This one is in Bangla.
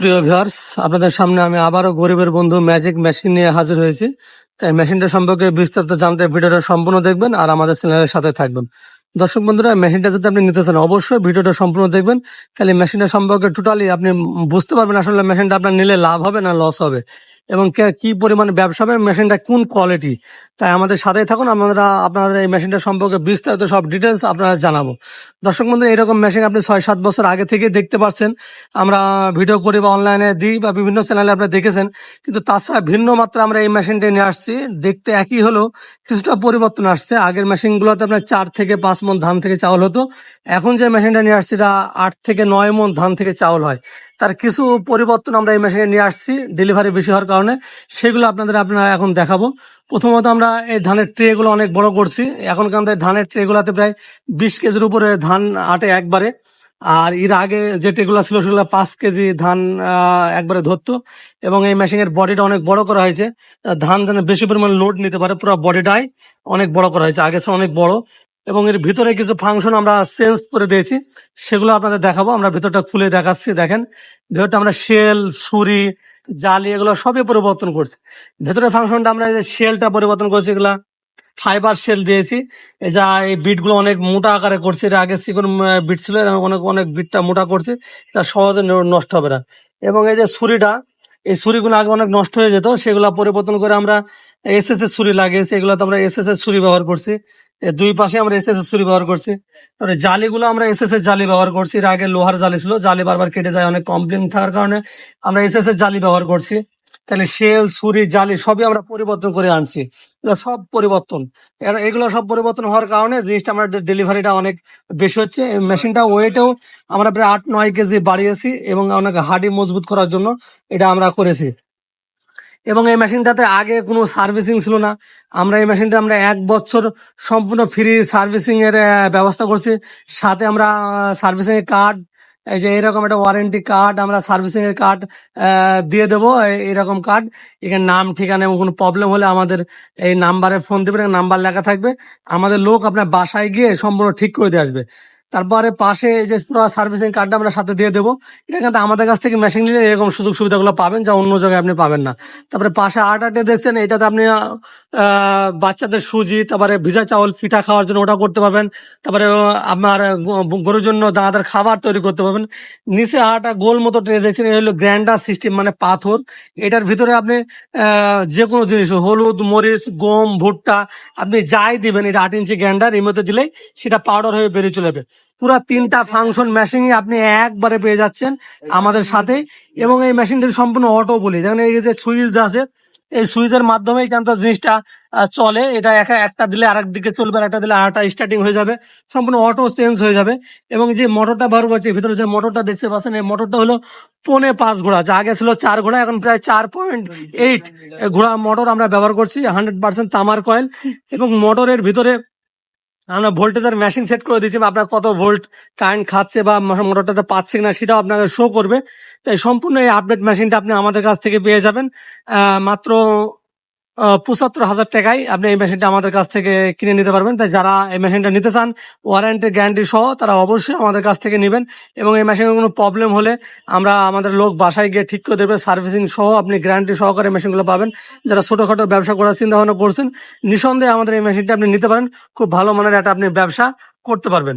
প্রিয় ভিউয়ার্স আপনাদের সামনে আমি আবারও গরিবের বন্ধু ম্যাজিক মেশিন নিয়ে হাজির হয়েছি। তাই মেশিনটা সম্পর্কে বিস্তারিত জানতে ভিডিওটা সম্পূর্ণ দেখবেন আর আমাদের চ্যানেলের সাথে থাকবেন। দর্শক বন্ধুরা মেশিনটা যদি আপনি নিতে চান, অবশ্যই ভিডিওটা সম্পূর্ণ দেখবেন। তাহলে মেশিনটা সম্পর্কে টোটালি আপনি বুঝতে পারবেন আসলে মেশিনটা আপনার নিলে লাভ হবে না লস হবে। এবং কে- পরিমাণে ব্যবসা হবে, মেশিনটা কোন কোয়ালিটি তাই আমাদের সাথেই থাকুন, আমরা আপনাদের এই মেশিনটা সম্পর্কে বিস্তারিত সব ডিটেলস আপনারা জানাব। দর্শক বন্ধু এরকম মেশিন আপনি ছয় সাত বছর আগে থেকে দেখতে পাচ্ছেন আমরা ভিডিও করি বা অনলাইনে দিই বা বিভিন্ন চ্যানেলে আপনি দেখেছেন। কিন্তু তাছাড়া ভিন্ন মাত্রা আমরা এই মেশিনটা নিয়ে আসছি। দেখতে একই হলো, কিছুটা পরিবর্তন আসছে। আগের মেশিনগুলোতে আপনার চার থেকে পাঁচ মন ধান থেকে চাউল হতো। এখন যে মেশিনটা নিয়ে আসছি, এটা আট থেকে নয় মন ধান থেকে চাউল হয়। তার কিছু পরিবর্তন আমরা এই মেশিনে নিয়ে আসছি ডেলিভারি বেশি হওয়ার কারণে। সেগুলো আপনাদের আপনারা এখন দেখাবো। প্রথমত আমরা এই ধানের ট্রেগুলো অনেক বড় করছি। এখনকার আমাদের ধানের ট্রেগুলোতে প্রায় বিশ কেজির উপরে ধান আটে একবারে। আর এর আগে যে ট্রেগুলো ছিল সেগুলো পাঁচ কেজি ধান একবারে ধরতো। এবং এই মেশিনের বডিটা অনেক বড় করা হয়েছে। ধান যেন বেশি পরিমাণ লোড নিতে পারে, পুরো বডিটাই অনেক বড় করা হয়েছে। আগে অনেক বড়। এবং এর ভিতরে কিছু ফাংশন আমরা চেঞ্জ করে দিয়েছি, সেগুলো আপনাদের দেখাবো। আমরা ভিতরটা খুলে দেখাচ্ছি, দেখেন। ভিতরটা আমরা শেল ছুরি, জালি এগুলো সবই পরিবর্তন করছি। ভেতরে ফাংশনটা আমরা এই যে শেলটা পরিবর্তন করছি, এগুলা ফাইবার শেল দিয়েছি। যা এই বিটগুলো অনেক মোটা আকারে করছে। এর আগে চিকন বিট ছিল অনেক অনেক বিটটা মোটা করছি, তা সহজে নষ্ট হবে না। এবং এই যে ছুরিটা, এই ছুরিগুলো আগে অনেক নষ্ট হয়ে যেত, সেগুলো পরিবর্তন করে আমরা এস এস এর ছুরি লাগিয়েছি। এগুলো তো আমরা এস এস এর ছুরি ব্যবহার করছি। দুই পাশে আমরা এস এস ছুরি ব্যবহার করছি। তারপরে জালিগুলো আমরা এস এস জালি ব্যবহার করছি। এর আগে লোহার জালি ছিল, জালি বারবার কেটে যায়, অনেক কমপ্লেন থাকার কারণে আমরা এস এস জালি ব্যবহার করছি। তাহলে শেল ছুরি, জালি সবই আমরা পরিবর্তন করে আনছি। সব পরিবর্তন। এগুলো সব পরিবর্তন হওয়ার কারণে জিনিসটা আমাদের ডেলিভারিটা অনেক বেশি হচ্ছে। মেশিনটা ওয়েটেও আমরা প্রায় আট নয় কেজি বাড়িয়েছি এবং অনেক হাডি মজবুত করার জন্য এটা আমরা করেছি। এবং এই মেশিনটাতে আগে কোনো সার্ভিসিং ছিল না। আমরা এই মেশিনটা আমরা এক বছর সম্পূর্ণ ফ্রি সার্ভিসিং এর ব্যবস্থা করছি। সাথে আমরা সার্ভিসিং এর কার্ড এই যে এরকম একটা ওয়ারেন্টি কার্ড আমরা সার্ভিসিং এর কার্ড দিয়ে দেবো। এরকম কার্ড এখানে নাম, ঠিকানা এবং কোনো প্রবলেম হলে আমাদের এই নাম্বারে ফোন দেবেন। নাম্বার লেখা থাকবে। আমাদের লোক আপনার বাসায় গিয়ে সম্পূর্ণ ঠিক করে দিয়ে আসবে। তারপরে পাশে যে পুরো সার্ভিসিং কার্ডটা আমরা সাথে দিয়ে দেবো। এটা কিন্তু আমাদের কাছ থেকে মেশিন নিলে এরকম সুযোগ সুবিধাগুলো পাবেন যা অন্য জায়গায় আপনি পাবেন না। তারপরে পাশে আট আটে দেখছেন, এটাতে আপনি বাচ্চাদের সুজি, তারপরে ভিজা চাউল, পিঠা খাওয়ার জন্য ওটা করতে পারবেন। তারপরে আপনার গরুর জন্য দানাদার খাবার তৈরি করতে পারবেন। নিচে আটা গোল মতো ট্রে দেখছেন এটা হলো গ্র্যান্ডার সিস্টেম মানে পাথর। এটার ভিতরে আপনি যে কোনো জিনিস, হলুদ, মরিচ, গম, ভুট্টা, আপনি যাই দিবেন, এটা আট ইঞ্চি গ্র্যান্ডার এর মধ্যে দিলেই সেটা পাউডার হয়ে বেরিয়ে চলে যাবে। পুরো তিনটা ফাংশন মেশিন আপনি একবারে পেয়ে যাচ্ছেন আমাদের সাথে। এবং এই মেশিনটি সম্পূর্ণ অটো বলি যেমন এই যে সুইচ আছে, এই সুইচের মাধ্যমে কিন্তু জিনিসটা চলে। এটা একা একটা দিলে আরেক দিকে চলবে আর একটা দিলে আরেকটা স্টার্টিং হয়ে যাবে। সম্পূর্ণ অটো চেঞ্জ হয়ে যাবে। এবং যে মোটরটা ব্যবহার করছে, ভিতরে যে মোটরটা দেখতে পাচ্ছেন, এই মোটরটা হলো পৌনে পাঁচ ঘোড়া। যা আগে ছিল চার ঘোড়া, এখন প্রায় চার পয়েন্ট এইট ঘোড়া মোটর আমরা ব্যবহার করছি হান্ড্রেড পার্সেন্ট তামার কয়েল এবং মোটরের ভিতরে আমরা ভোল্টেজের মেশিন সেট করে দিয়েছি বা আপনার কত ভোল্ট কারেন্ট খাচ্ছে বা মোটরটাতে পাচ্ছে না সেটাও আপনাকে শো করবে। তাই সম্পূর্ণ এই আপডেট মেশিনটা আপনি আমাদের কাছ থেকে পেয়ে যাবেন। মাত্র পঁচাত্তর হাজার টাকায় আপনি এই মেশিনটা আমাদের কাছ থেকে কিনে নিতে পারবেন। তাই যারা এই মেশিনটা নিতে চান ওয়ারেন্টি গ্যারান্টি সহ, তারা অবশ্যই আমাদের কাছ থেকে নেবেন। এবং এই মেশিনের কোনো প্রবলেম হলে আমরা আমাদের লোক বাসায় গিয়ে ঠিক করে দেবে। সার্ভিসিং সহ আপনি গ্যারান্টি সহকারে মেশিনগুলো পাবেন। যারা ছোটোখাটো ব্যবসা করার চিন্তা ভাবনা করছেন, নিঃসন্দেহে আমাদের এই মেশিনটা আপনি নিতে পারেন। খুব ভালো মানের একটা আপনি ব্যবসা করতে পারবেন।